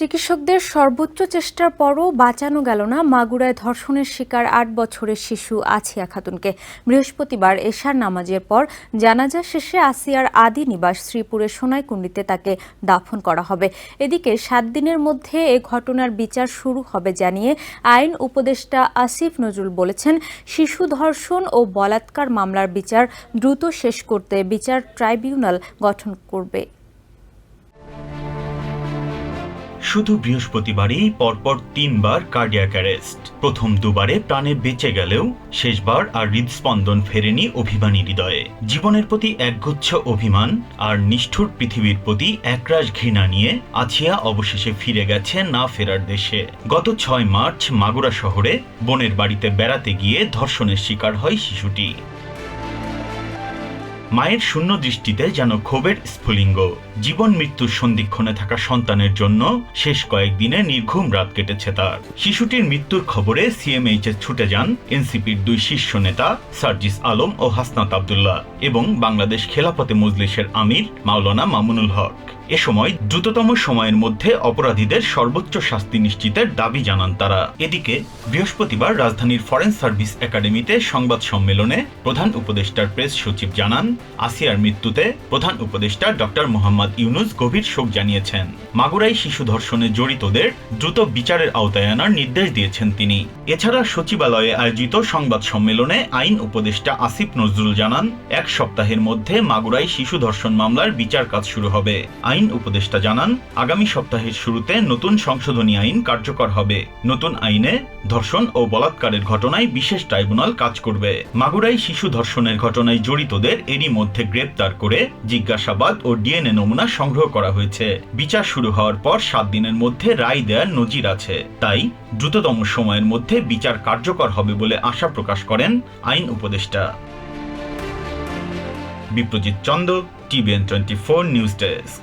চিকিৎসকদের সর্বোচ্চ চেষ্টার পরও বাঁচানো গেল না মাগুরায় ধর্ষণের শিকার আট বছরের শিশু আসিয়া খাতুনকে। বৃহস্পতিবার এশার নামাজের পর জানাজা শেষে আসিয়ার আদি নিবাস শ্রীপুরের সোনাইকুণ্ডিতে তাকে দাফন করা হবে। এদিকে সাত দিনের মধ্যে এ ঘটনার বিচার শুরু হবে জানিয়ে আইন উপদেষ্টা আসিফ নজরুল বলেছেন, শিশু ধর্ষণ ও বলাৎকার মামলার বিচার দ্রুত শেষ করতে বিচার ট্রাইব্যুনাল গঠন করবে। শুধু বৃহস্পতিবারই, পরপর তিনবার কার্ডিয়াক অ্যারেস্ট প্রথম দুবারে প্রাণে বেঁচে গেলেও, শেষবার আর হৃদস্পন্দন ফেরেনি অভিমানী হৃদয়ে। জীবনের প্রতি একগুচ্ছ অভিমান আর নিষ্ঠুর পৃথিবীর প্রতি একরাশ ঘৃণা নিয়ে আছিয়া অবশেষে ফিরে গেছে না ফেরার দেশে। গত ছয় মার্চ মাগুরা শহরে, বোনের বাড়িতে বেড়াতে গিয়ে ধর্ষণের শিকার হয় শিশুটি। মায়ের শূন্য দৃষ্টিতে যেন ক্ষোভের স্ফুলিঙ্গ। জীবন মৃত্যুর সন্ধিক্ষণে থাকা সন্তানের জন্য শেষ কয়েকদিনে নির্ঘুম রাত কেটেছে তার। শিশুটির মৃত্যুর খবরে সিএমএইচ ছুটে যান এনসিপির দুই শীর্ষ নেতা সার্জিস আলম ও হাসনাত আবদুল্লাহ এবং বাংলাদেশ খেলাফতে মজলিসের আমির মাওলানা মামুনুল হক। এ সময় দ্রুততম সময়ের মধ্যে অপরাধীদের সর্বোচ্চ শাস্তি নিশ্চিতের দাবি জানান তারা। এদিকে বৃহস্পতিবার রাজধানীর ফরেন সার্ভিস একাডেমিতে সংবাদ সম্মেলনে প্রধান উপদেষ্টার প্রেস সচিব জানান, আসিয়ার মৃত্যুতে প্রধান উপদেষ্টা ডক্টর মোহাম্মদ ইউনুস গভীর শোক জানিয়েছেন। মাগুরাই শিশু ধর্ষণে জড়িতদের দ্রুত বিচারের আওতায় আনার নির্দেশ দিয়েছেন তিনি। এছাড়া সচিবালয়ে আয়োজিত সংবাদ সম্মেলনে আইন উপদেষ্টা আসিফ নজরুল জানান, এক সপ্তাহের মধ্যে মাগুরাই শিশু ধর্ষণ মামলার বিচার কাজ শুরু হবে। আইন উপদেষ্টা জানান, আগামী সপ্তাহের শুরুতে নতুন সংশোধনী আইন কার্যকর হবে। নতুন আইনে ধর্ষণ ও বলাৎকারের ঘটনায় বিশেষ ট্রাইব্যুনাল কাজ করবে। মাগুরাই শিশু ধর্ষণের ঘটনায় জড়িতদের এরই মধ্যে গ্রেপ্তার করে জিজ্ঞাসাবাদ ও ডিএনএ নমুনা সংগ্রহ করা হয়েছে। বিচার শুরু হওয়ার পর সাত দিনের মধ্যে রায় দেওয়ার নজির আছে। তাই দ্রুততম সময়ের মধ্যে বিচার কার্যকর হবে বলে আশা প্রকাশ করেন আইন উপদেষ্টা। Biprojit Chanda, TVN twenty four news desk.